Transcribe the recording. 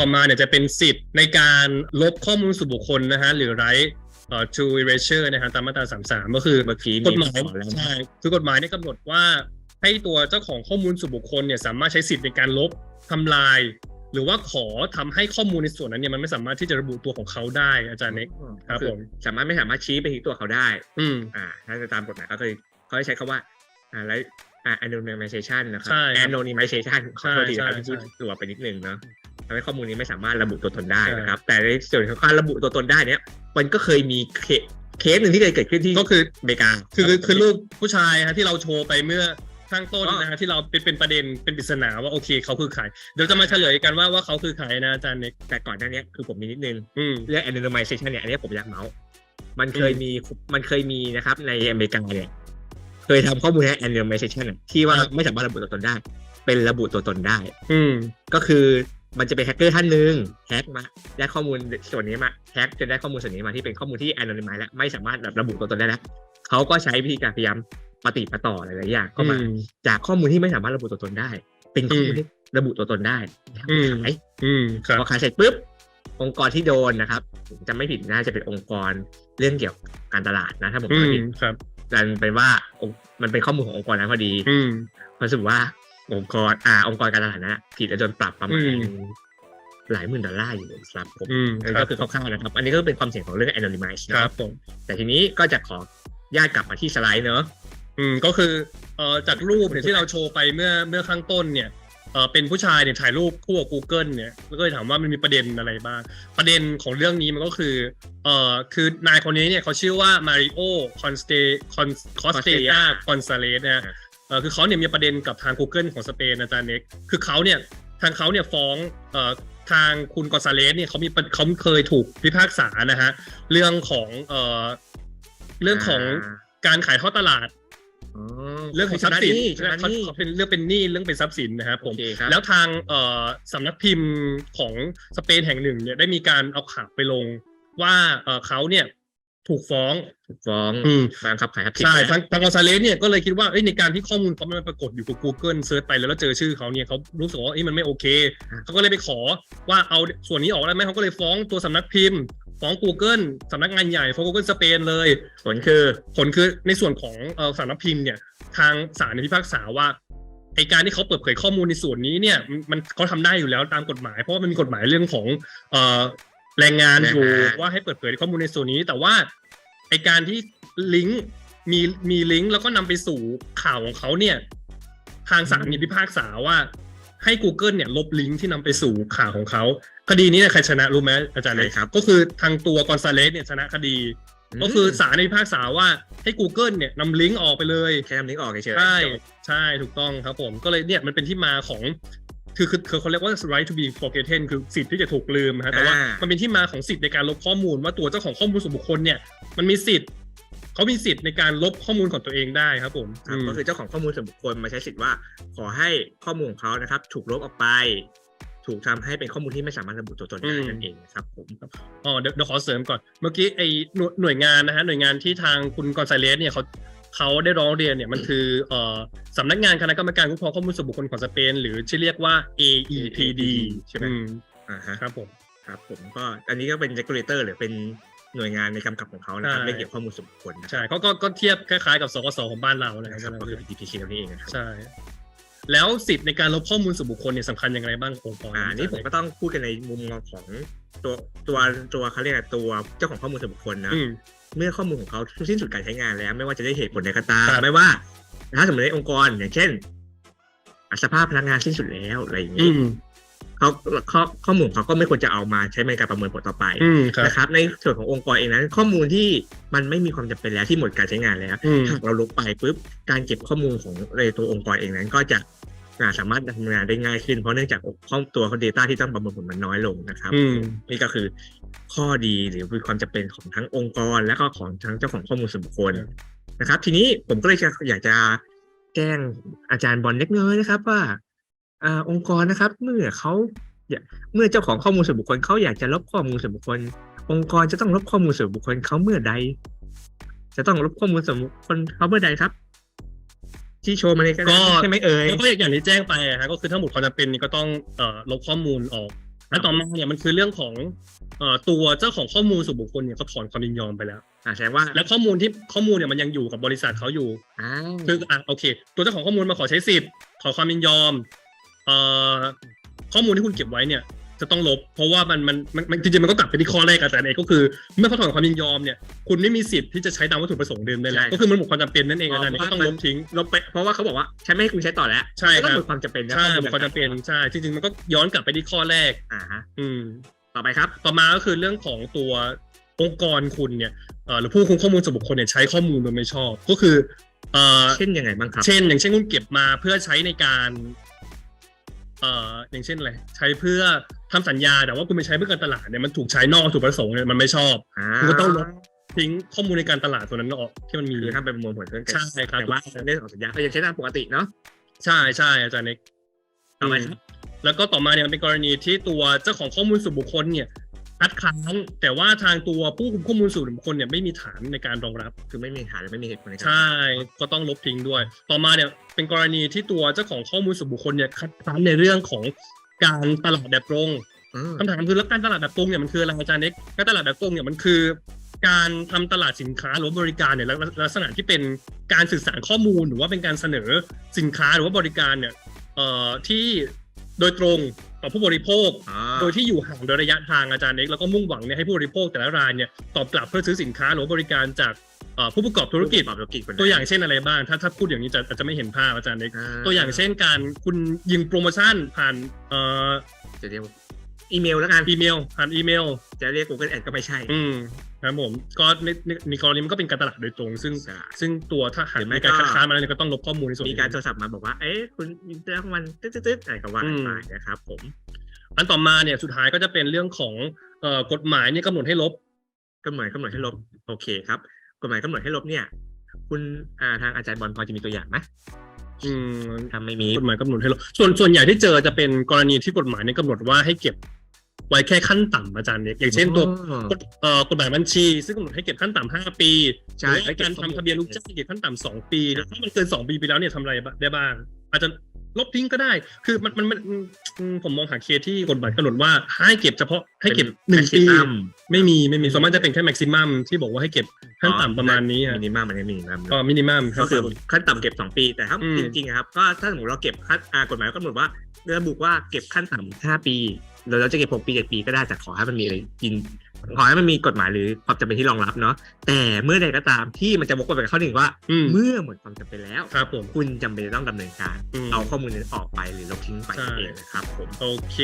ต่อมาเนี่ยจะเป็นสิทธิ์ในการลบข้อมูลส่วนบุคคลนะฮะหรือไรเอ่อ to erasure นะฮะตามมาตรา 33 ก็คือเมื่อกี้กฎหมายขอแล้วใช่คือกฎหมายเนี่ยกำหนดว่าให้ตัวเจ้าของข้อมูลส่วนบุคคลเนี่ยสามารถใช้สิทธิ์ในการลบทำลาย หรือว่าขอทำให้ข้อมูลในส่วนนั้นเนี่ยมันไม่สามารถที่จะระบุตัวของเขาได้อาจารย์เน็กครับอผมสามารถไม่สามารถชี้ไปที่ตัวเขาได้ อืมอ่า ถ้าจะตามกฎหมายก็คือเขาจะใช้คำว่าอ่าแล้วอ่า anonymization นะครัใช่ครับ anonymization ขอโทษทีนะครับใช่ที่พูดใช่ตัวไปนิดนึงเนาะทำให้ข้อมูลนี้ไม่สามารถระบุตัวตนได้ใช่นะครับ แต่ในส่วนของการระบุตัวตนได้เนี้ยมันก็เคยมีเคสเคสหนึ่งที่เคยเกิดขึ้นที่ก็คืออเมริกา คือคือคือรูปผู้ชายฮะที่เราโชว์ไปเมื่อข้างต้นก็นะฮะที่เราเป็นเป็นประเด็นเป็นปริศนาว่าโอเคเขาคือใครเดี๋ยวจะมาเฉลยกันว่าว่าเขาคือใครนะอาจารย์เน็กแต่ก่อนหน้านี้คือผมมีนิดนึงอืมเรื่อง anonymization เนี่ยอันนี้ผมอยากเมาส์มันเคยอืมมีมันเคยมีนะครับ ในอเมริกาเนี่ยเคยทำข้อมูลให้ anonymization อะที่ว่าครับไม่สามารถระบุตัวตนได้ เป็นระบุตัวตนได้ อืมก็คือ มันจะเป็นแฮกเกอร์ท่านหนึ่งแฮกมาได้ข้อมูลส่วนนี้มาแฮกจนได้ข้อมูลส่วนนี้มาที่เป็นข้อมูลที่ anonymize และไม่สามารถแบบระบุตัวตนได้แล้วเขาก็ใช้วิธีการพยายามปฏิปต่อหลายๆอย่างก็มาอืมจากข้อมูลที่ไม่สามารถระบุตัวตนได้ เป็นข้อมูลที่ระบุตัวตนได้แล้วอืมขายอืมครับพอขายเสร็จปุ๊บองค์กรที่โดนนะครับผมจะไม่ผิดน่าจะเป็นองค์กรเรื่องเกี่ยวกับการตลาดนะถ้าผมอืจำไม่มผิดครับดันเป็นว่าองค์มันเป็นข้อมูลขององค์กรนั้นพอดีอืมเพราะรู้สึกว่า องค์กร อ่า องค์กรการตลาดนั้นอะผิดและโดนปรับประมาณอืมหลายหมื่นดอลลาร์อยู่ครับผมอืมอันคนี้รับก็คือคร่าวๆนะครับ อันนี้ก็เป็นความเสี่ยงของเรื่อง anonymize คนะรัครับบผมแต่ทีนี้ก็จะขอญาตกลับมาที่สไลด์เนอะอืมก็คือเอ่อจากรูปเนี่ยที่เราโชว์ไปเมื่อเมื่อข้างต้นเนี่ยเอ่อเป็นผู้ชายเนี่ยถ่ายรูปคู่กับ Google เนี่ยแล้วก็เลยถามว่ามันมีประเด็นอะไรบ้าง ประเด็นของเรื่องนี้มันก็คือเอ่อคือนายคนนี้เนี่ยเขาชื่อว่ามาริโอคอนสเตคอนคอสเตยาคอนซาเลสนะฮะเอ่อ คือเขาเนี่ยมีประเด็นกับทาง Google ของสเปนอาจารย์เน็กคือเขาเนี่ยทางเขาเนี่ยฟ้องเอ่อทางคุณกอนซาเลสเนี่ยเขามีประเขาเคยถูกพิพากษานะฮะเรื่องของเอ่อเรื่องของการขายทอดตลาดอ๋อเรื่องของทรัพย์สินชนะหเขานี้เขาเป็นเรื่องเป็นหนี้เรื่องเป็นทรัพย์สินนะครับผมโอเคครับแล้วทางเอ่อสำนักพิมพ์ของสเปนแห่งหนึ่งเนี่ยได้มีการเอาข่าวไปลงว่าเอ่อเขาเนี่ย ถูกฟ้องถูกฟ้องอืม บังคับขายทับทิใช่นะ ทางทางกอนซาเลสเนี่ยก็เลยคิดว่าเอ้ยในการที่ข้อมูลเขามันปรากฏอยู่กับ Google เซิร์ชไปแล้วแล้วเจอชื่อเขาเนี่ยเขารู้สึกว่าเอ้ยมันไม่โอเคเขาก็เลยไปขอว่าเอาส่วนนี้ออกได้ไหมเขาก็เลยฟ้องตัวสำนักพิมพ์ ฟ้อง Google สำนักงานใหญ่ฟ้อง Google สเปนเลย ผลคือ ผลคือในส่วนของเอ่อสำนักพิมพ์เนี่ยทางศาลในพิพากษาว่าไอการที่เขาเปิดเผยข้อมูลในส่วนนี้เนี่ยมันมันเขาทำได้อยู่แล้วตามกฎหมาย เพราะว่ามันมีกฎหมายเรื่องของเอ่อ แรงงานอยู่แรงงานว่าให้เปิดเผยข้อมูลในส่วนนี้ แต่ว่าไอการที่ลิงก์มีมีลิงก์แล้วก็นำไปสู่ข่าวของเขาเนี่ย ทางศาลมีพิพากษาว่าให้ Google เนี่ยลบลิงก์ที่นำไปสู่ข่าวของเขา คดีนี้เนี่ยใครชนะรู้ไหมอาจารย์เล็กใครครับ ก็คือทางตัวกอนซาเลสเนี่ยชนะคดี ก็คือศาลในพิพากษาว่าให้ Google เนี่ยนำลิงก์ออกไปเลยแค่นำลิงก์ออกเฉยๆใช่ใช่ถูกต้องครับผมก็เลยเนี่ยมันเป็นที่มาของ คือคือคือเขาเรียกว่า right to be forgotten คือสิทธิ์ที่จะถูกลืมนะฮะแต่ว่ามันเป็นที่มาของสิทธิ์ในการลบข้อมูล ว่าตัวเจ้าของข้อมูลส่วนบุคคลเนี่ยมันมีสิทธิ์เขามีสิทธิ์ในการลบข้อมูลของตัวเองได้ครับผมครับอืมก็คือเจ้าของข้อมูลส่วนบุคคลมาใช้สิทธิ์ว่า ขอให้ข้อมูลของเขานะครับ ถูกลบออกไป ถูกทำให้เป็นข้อมูลที่ไม่สามารถระบุตัวตนได้นั่นเองนะครับผมอ๋อเดี๋ยวเดี๋ยวขอเสริมก่อนเมื่อกี้ไอ้หน่วยหน่วยงานนะฮะหน่วยงานที่ทางคุณกอนซาเลสเนี่ยเขา เขาได้ร้องเรียนเนี่ยมันคือเอ่อสำนักงานคณะกรรมการคุ้มครองข้อมูลส่วนบุคคลของสเปน หรือที่เรียกว่า AEPD ใช่ไหมอืมอ่าฮะครับผมครับผมก็อันนี้ก็เป็น regulator หรือเป็นหน่วยงานในกำกับของเขานะครับใช่เรื่องเกี่ยวกับข้อมูลส่วนบุคคลนะใช่เขาก็ก็เทียบคล้ายๆกับสกสของบ้านเราเลยนะคครัรับบก็คือ DPC เรานี่เองนะครับใช่แล้วสิทธิ์ในการลบข้อมูลส่วนบุคคลเนี่ยสำคัญอย่างไรบ้างองค์กรอ่านี่ผมก็ต้องพูดกันในมุมมองของตัวตัวตัวเขาเรียกอะไรตัวเจ้าของข้อมูลส่วนบุคคลนะอืม เมื่อข้อมูลของเขาสิ้นสุดการใช้งานแล้ว ไม่ว่าจะได้เหตุผลใดก็ตามครับไม่ว่าถ้าสมมติในองค์กรอย่างเช่นอะสภาพพนักงานสิ้นสุดแล้วอะไรอย่างอืนี้มเขาข้อข้อมูลของเขาก็ไม่ควรจะเอามาใช้ในการประเมินผลต่อไปอืมครับนะครับ ในส่วนขององค์กรเองนั้น ข้อมูลที่มันไม่มีความจำเป็นแล้วที่หมดการใช้งานแล้วอืมหากเราลบไปปุ๊บการเก็บข้อมูลของในตัวองค์กรเองนั้น ก็จะอ่าสามารถทำงานได้ง่ายขึ้นเพราะเนื่องจากข้อตัวเขา Data ที่ต้องประเมินผลมันน้อยลงนะครับอืมนี่ก็คือ ข้อดีหรือความจำเป็นของทั้งองค์กร และก็ของทั้งเจ้าของข้อมูลส่วนบุคคลครับนะครับ ทีนี้ผมก็เลยจะอยากจะแจ้งอาจารย์บอลเล็กน้อยนะครับว่าอ่าองค์กรนะครับ เมื่อเขาอยากเมื่อเจ้าของข้อมูลส่วนบุคคลเขาอยากจะลบข้อมูลส่วนบุคคล องค์กรจะต้องลบข้อมูลส่วนบุคคลเขาเมื่อใด จะต้องลบข้อมูลส่วนบุคคลเขาเมื่อใดครับที่โชว์มาเลยก็ได้ก็ใช่ไหมเอ่ยก็อย่างที่แจ้งไปอะฮะก็คือถ้าหมดความจำเป็นนี่ก็ต้องเอ่อลบข้อมูลออก อันต่อมาเนี่ยมันคือเรื่องของเอ่อตัวเจ้าของข้อมูลส่วนบุคคลเนี่ยเขาถอนความยินยอมไปแล้วอ่าแสดงว่าและข้อมูลที่ข้อมูลเนี่ยมันยังอยู่กับบริษัทเขาอยู่อ่าคืออะโอเค ตัวเจ้าของข้อมูลมาขอใช้สิทธิ์ขอความยินยอมเอ่อข้อมูลที่คุณเก็บไว้เนี่ย จะต้องลบ เพราะว่ามันมันมันมันจริงๆมันก็กลับไปที่ข้อแรกอาจารย์เอกก็คือเมื่อเขาถอนความยินยอมเนี่ยคุณไม่มีสิทธิ์ที่จะใช้ตามวัตถุประสงค์เดิมได้แล้วก็คือมันหมดความจำเป็นนั่นเองอาจารย์เอกก็ต้องลบทิ้งลบไปเพราะว่าเขาบอกว่าฉันไม่ให้คุณใช้ต่อแล้วใช่ครับก็หมดความจำเป็นนะใช่หมดความจำเป็นใช่จริงๆมันก็ย้อนกลับไปที่ข้อแรกอ่าฮะอืมต่อไปครับ ต่อมาก็คือเรื่องของตัวองค์กรคุณเนี่ยเอ่อหรือผู้คุมข้อมูลส่วนบุคคลเนี่ยใช้ข้อมูลโดยไม่ชอบ ก็คือเอ่อเช่นยังไงบ้างครับ เช่น อย่างเช่นคุณเก็บมาเพื่อใช้ในการ เอ่ออย่างเช่นอะไรใช้เพื่อทำสัญญาแต่ว่าคุณไปใช้เพื่อการตลาดเนี่ยมันถูกใช้นอกวัตถุประสงค์เนี่ยมันไม่ชอบอ่าคุณก็ต้องลบทิ้งข้อมูลในการตลาดตัวนั้นออกที่มันมีคือถ้าเป็นประมวลผลเรื่องกันใช่ครับแต่ว่าเรื่องของสัญญาก็ยังใช้ตามปกติเนาะใช่ใช่อาจารย์เน็กต่อไปครับแล้วก็ต่อมาเนี่ยมันเป็นกรณีที่ตัวเจ้าของข้อมูลส่วนบุคคลเนี่ย คัดค้านแต่ว่าทางตัวผู้คุมข้อมูลส่วนบุคคลเนี่ยไม่มีฐานในการรองรับ คือไม่มีฐานหรือไม่มีเหตุผลในการใช่ก็ต้องลบทิ้งด้วย ต่อมาเนี่ยเป็นกรณีที่ตัวเจ้าของข้อมูลส่วนบุคคลเนี่ยคัดค้านในเรื่องของการตลาดแบบตรงอืมคำถามคือแล้วการตลาดแบบตรงเนี่ยมันคืออะไรอาจารย์เน็กการตลาดแบบตรงเนี่ยมันคือ การทำตลาดสินค้าหรือว่าบริการเนี่ยลักลักษณะที่เป็นการสื่อสารข้อมูลหรือว่าเป็นการเสนอสินค้าหรือว่าบริการเนี่ยเอ่อที่โดยตรง ต่อผู้บริโภคอ่าโดยที่อยู่ห่างโดยระยะทางอาจารย์เอกแล้วก็มุ่งหวังเนี่ยให้ผู้บริโภคแต่ละรายเนี่ยตอบกลับเพื่อซื้อสินค้าหรือว่าบริการจากเอ่อผู้ประกอบธุรกิจประอบธุรกิจคนนั้นตัวอย่างเช่นอะไรบ้าง ถ้าถ้าพูดอย่างนี้จะอาจจะไม่เห็นภาพอาจารย์เอกอ่าตัวอย่างเช่นการคุณยิงโปรโมชั่นผ่านเอ่อจะเรียกว่าอีเมลแล้วกันอีเมลผ่านอีเมลจะเรียก Google Ad ก็ไม่ใช่ อืมครับผมก็ในในในกรณีมันก็เป็นการตลาดโดยตรง ซึ่งใช่ ซึ่งตัวถ้าหากหรือไม่มีการก็คัดค้านมาเนี่ยก็ต้องลบข้อมูลในส่วนมีนี้ การโทรศัพท์มาบอกว่า เอ๊ะคุณยินดีรับมันตึ๊ดๆๆอะไรก็ว่ากันไปนะครับผม อันต่อมาเนี่ยสุดท้ายก็จะเป็นเรื่องของเอ่อกฎหมายเนี่ยกำหนดให้ลบก็เหมือนกำหนดให้ลบโอเคครับกฎหมายกำหนดให้ลบเนี่ย คุณอ่าทางอาจารย์บอลพอจะมีตัวอย่างไหมอืมถ้าไม่มี กฎหมายกำหนดให้ลบส่วนส่วนใหญ่ที่เจอจะเป็นกรณีที่กฎหมายเนี่ยกำหนดว่าให้เก็บ ไว้แค่ขั้นต่ำอาจารย์เนี่ยอย่างเช่นตัวอ๋อกฎเอ่อกฎหมายบัญชี ซึ่งกำหนดให้เก็บขั้นต่ำห้าปีใช่หรือว่าการทำทะเบียนลูกจ้างเก็บขั้นต่ำสองปีเนี่ยถ้ามันเกินสองปีไปแล้วเนี่ยทำอะไรได้บ้าง อาจจะลบทิ้งก็ได้ คือมันมันมันอืมผมมองหาเคสที่กฎหมายกำหนดว่าให้เก็บเฉพาะให้เก็บหนึ่งปีไม่มีไม่มีส่วนมากจะเป็นแค่แม็กซิมัมที่บอกว่าให้เก็บขั้นต่ำประมาณนี้ฮะมินิมัมมันไม่มีมินิมัมก็มินิมัมครัก็บคือขั้นต่ำเก็บสองปีแต่ถ้าอืมจริงๆอะครับก็ถ้าสมมติเราเก็บขั้นอ่ากฎหมายก็กำหนดว่าระบุว่าเก็บขั้นต่ำห้าปีแล้ว เราจะเก็บหกปีเจ็ดปีก็ได้แต่ขอให้มันมีอะไรกิน ขอให้มันมีกฎหมายหรือความจำเป็นที่รองรับเนาะแต่เมื่อใดก็ตามที่มันจะวกกลับไปข้อหนึ่งว่าอืมเมื่อหมดความจำเป็นแล้วครับผมคุณจำเป็นจะต้องดำเนินการอืมเอาข้อมูลนั้นออกไปหรือลบทิ้งไปใช่นั่นเองนะครับผมโอเค